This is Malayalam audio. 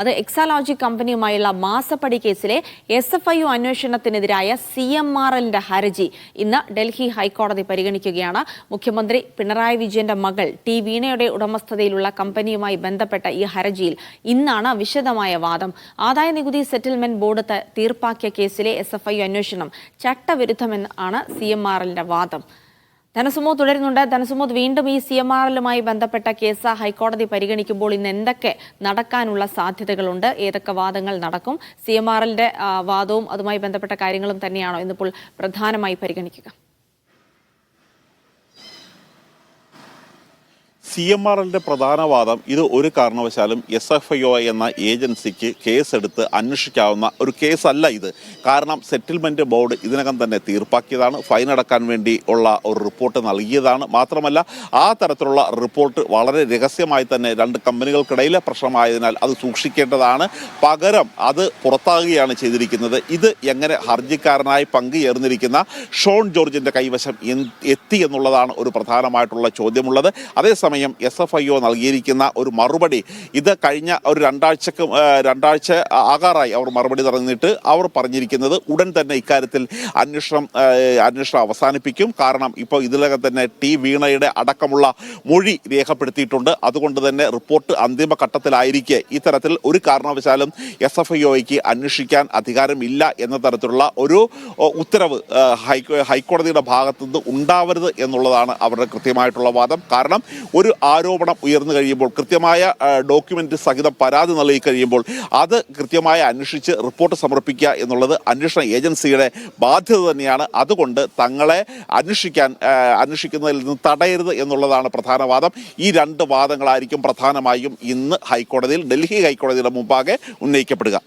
അത് എക്സാലോജി കമ്പനിയുമായുള്ള മാസപ്പടി കേസിലെ എസ് എഫ് ഐ യു അന്വേഷണത്തിനെതിരായ സി എം ആർ എല്ലിന്റെ ഹർജി ഇന്ന് ഡൽഹി ഹൈക്കോടതി പരിഗണിക്കുകയാണ്. മുഖ്യമന്ത്രി പിണറായി വിജയന്റെ മകൾ ടി വീണയുടെ ഉടമസ്ഥതയിലുള്ള കമ്പനിയുമായി ബന്ധപ്പെട്ട ഈ ഹർജിയിൽ ഇന്നാണ് വിശദമായ വാദം. ആദായ നികുതി സെറ്റിൽമെന്റ് ബോർഡ് തീർപ്പാക്കിയ കേസിലെ എസ് എഫ് ഐ അന്വേഷണം ചട്ടവിരുദ്ധമെന്ന് ആണ് സി എം ആർ എല്ലിന്റെ വാദം. ധനസുമോ തുടരുന്നുണ്ട്. ധനസുമോ വീണ്ടും ഈ സി എം ആർ എല്ലുമായി ബന്ധപ്പെട്ട കേസ് ഹൈക്കോടതി പരിഗണിക്കുമ്പോൾ ഇന്ന് എന്തൊക്കെ നടക്കാനുള്ള സാധ്യതകളുണ്ട്? ഏതൊക്കെ വാദങ്ങൾ നടക്കും? സി എം വാദവും അതുമായി ബന്ധപ്പെട്ട കാര്യങ്ങളും തന്നെയാണോ ഇന്നിപ്പോൾ പ്രധാനമായി പരിഗണിക്കുക? സി എം ആർ എല്ലിന്റെ പ്രധാന വാദം ഇത് ഒരു കാരണവശാലും എസ് എഫ് ഐ ഒ എന്ന ഏജൻസിക്ക് കേസെടുത്ത് അന്വേഷിക്കാവുന്ന ഒരു കേസല്ല ഇത്. കാരണം സെറ്റിൽമെന്റ് ബോർഡ് ഇതിനകം തന്നെ തീർപ്പാക്കിയതാണ്. ഫൈൻ അടക്കാൻ വേണ്ടി ഉള്ള ഒരു റിപ്പോർട്ട് നൽകിയതാണ്. മാത്രമല്ല ആ തരത്തിലുള്ള റിപ്പോർട്ട് വളരെ രഹസ്യമായി തന്നെ രണ്ട് കമ്പനികൾക്കിടയിലെ പ്രശ്നമായതിനാൽ അത് സൂക്ഷിക്കേണ്ടതാണ്. പകരം അത് പുറത്താകുകയാണ് ചെയ്തിരിക്കുന്നത്. ഇത് എങ്ങനെ ഹർജിക്കാരനായി പങ്കുചേർന്നിരിക്കുന്ന ഷോൺ ജോർജിന്റെ കൈവശം എത്തി എന്നുള്ളതാണ് ഒരു പ്രധാനമായിട്ടുള്ള ചോദ്യമുള്ളത്. അതേസമയം എസ് എഫ് ഐ ഒ നൽകിയിരിക്കുന്ന ഒരു മറുപടി. ഇത് കഴിഞ്ഞ ഒരു രണ്ടാഴ്ചക്ക് രണ്ടാഴ്ച ആകാറായി അവർ മറുപടി നടന്നിട്ട് അവർ പറഞ്ഞിരിക്കുന്നത് ഉടൻ തന്നെ ഇക്കാര്യത്തിൽ അന്വേഷണം അന്വേഷണം അവസാനിപ്പിക്കും. കാരണം ഇപ്പോൾ ഇതിലകം തന്നെ ടി വീണയുടെ അടക്കമുള്ള മൊഴി രേഖപ്പെടുത്തിയിട്ടുണ്ട്. അതുകൊണ്ട് തന്നെ റിപ്പോർട്ട് അന്തിമ ഘട്ടത്തിലായിരിക്കെ ഇത്തരത്തിൽ ഒരു കാരണവശാലും എസ് എഫ് ഐ ഒയ്ക്ക് അന്വേഷിക്കാൻ അധികാരമില്ല എന്ന തരത്തിലുള്ള ഒരു ഉത്തരവ് ഹൈക്കോടതിയുടെ ഭാഗത്തുനിന്ന് ഉണ്ടാവരുത് എന്നുള്ളതാണ് അവരുടെ കൃത്യമായിട്ടുള്ള വാദം. കാരണം ഒരു ആരോപണം ഉയർന്നു കഴിയുമ്പോൾ കൃത്യമായ ഡോക്യുമെന്റ് സഹിതം പരാതി നൽകി കഴിയുമ്പോൾ അത് കൃത്യമായി അന്വേഷിച്ച് റിപ്പോർട്ട് സമർപ്പിക്കുക എന്നുള്ളത് അന്വേഷണ ഏജൻസിയുടെ ബാധ്യത തന്നെയാണ്. അതുകൊണ്ട് തങ്ങളെ അന്വേഷിക്കാൻ അന്വേഷിക്കുന്നതിൽ നിന്ന് തടയരുത് എന്നുള്ളതാണ് പ്രധാന വാദം. ഈ രണ്ട് വാദങ്ങളായിരിക്കും പ്രധാനമായും ഇന്ന് ഹൈക്കോടതിയിൽ ഡൽഹി ഹൈക്കോടതിയുടെ മുമ്പാകെ ഉന്നയിക്കപ്പെടുക.